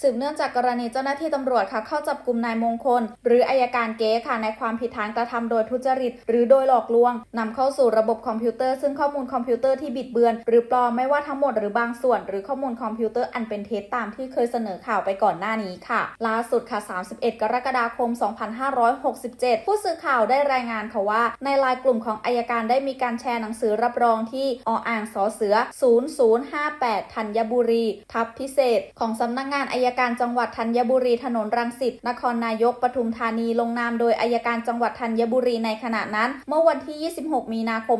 สืบเนื่องจากกรณีเจ้าหน้าที่ตำรวจค่ะเข้าจับกลุ่มนายมงคล หรืออายการเก๊ค่ะในความผิดฐานกระทำโดยทุจริต หรือโดยหลอกลวงนำเข้าสู่ระบบคอมพิวเตอร์ซึ่งข้อมูลคอมพิวเตอร์ที่บิดเบือน หรือปลอมไม่ว่าทั้งหมดหรือบางส่วน หรือข้อมูลคอมพิวเตอร์อันเป็นเท็จตามที่เคยเสนอข่าวไปก่อนหน้านี้ค่ะ ล่าสุดค่ะ 31 กรกฎาคม 2567 ผู้สื่อข่าวได้รายงานค่ะว่า ในไลน์กลุ่มของอายการได้มีการแชร์หนังสือรับรองที่ออ่างสอเสือ 0058ธัญบุรี ทับพิเศษ ของสำนักงานอายยการจังหวัดธัญบุรีถนนรังสิตนครนายกปทุมธานีลงนามโดยอายการจังหวัดธัญบุรีในขณะนั้น เมื่อวันที่ 26 มีนาคม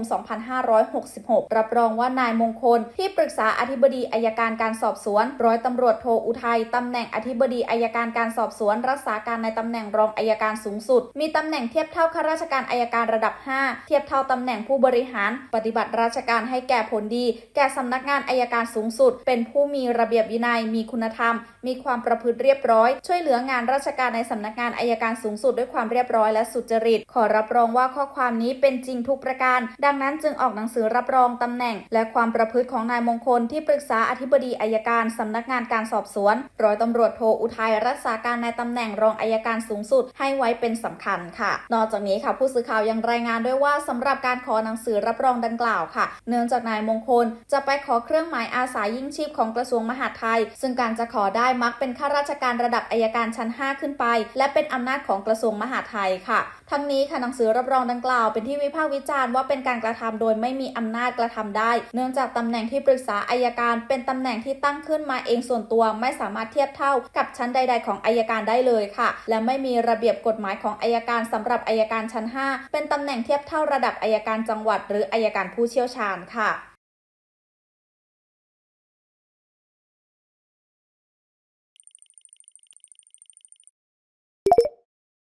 2566 รับรองว่านายมงคล ที่ปรึกษาอธิบดีอายการการสอบสวน ร้อยตำรวจโทอุทัยตำแหน่งอธิบดีอายการการสอบสวน รักษาการในตำแหน่งรองอายการสูงสุด มีตำแหน่งเทียบเท่าข้าราชการอายการระดับ 5 เทียบเท่าตำแหน่งผู้บริหาร ปฏิบัติราชการให้แก่ผลดี แก่สำนักงานอายการสูงสุด เป็นผู้มีระเบียบวินัยมีคุณธรรม มีความประพฤติเรียบร้อย ช่วยเหลืองานราชการในสำนักงานอายการสูงสุดด้วยความเรียบร้อยและสุจริต ขอรับรองว่าข้อความนี้เป็นจริงทุกประการ ดังนั้นจึงออกหนังสือรับรองตำแหน่ง และความประพฤติของนายมงคลที่ปรึกษาอธิบดีอายการสำนักงานการสอบสวนร้อยตำรวจโทอุทัยรักษาการในตำแหน่งรองอายการสูงสุด ให้ไว้เป็นสำคัญค่ะ นอกจากนี้ค่ะ ผู้สื่อข่าวยังรายงานด้วยว่าสำหรับการขอหนังสือรับรองดังกล่าวค่ะ เนื่องจากนายมงคลจะไปขอเครื่องหมายอาสายิ่งชีพของกระทรวงมหาดไทย ซึ่งการจะขอได้มัักเป็นข้าราชการระดับอายการชั้น 5 ขึ้นไป และเป็นอำนาจของกระทรวงมหาดไทยค่ะ ทั้งนี้ค่ะหนังสือรับรองดังกล่าวเป็นที่วิพากษ์วิจารณ์ว่าเป็นการกระทำโดยไม่มีอำนาจกระทำได้ เนื่องจากตำแหน่งที่ปรึกษาอายการ เป็นตำแหน่งที่ตั้งขึ้นมาเองส่วนตัวไม่สามารถเทียบเท่ากับชั้นใด ๆ ของอายการได้เลยค่ะ และไม่มีระเบียบกฎหมายของอายการสำหรับอายการชั้น 5 เป็นตำแหน่งเทียบเท่าระดับอายการจังหวัด หรืออายการผู้เชี่ยวชาญค่ะ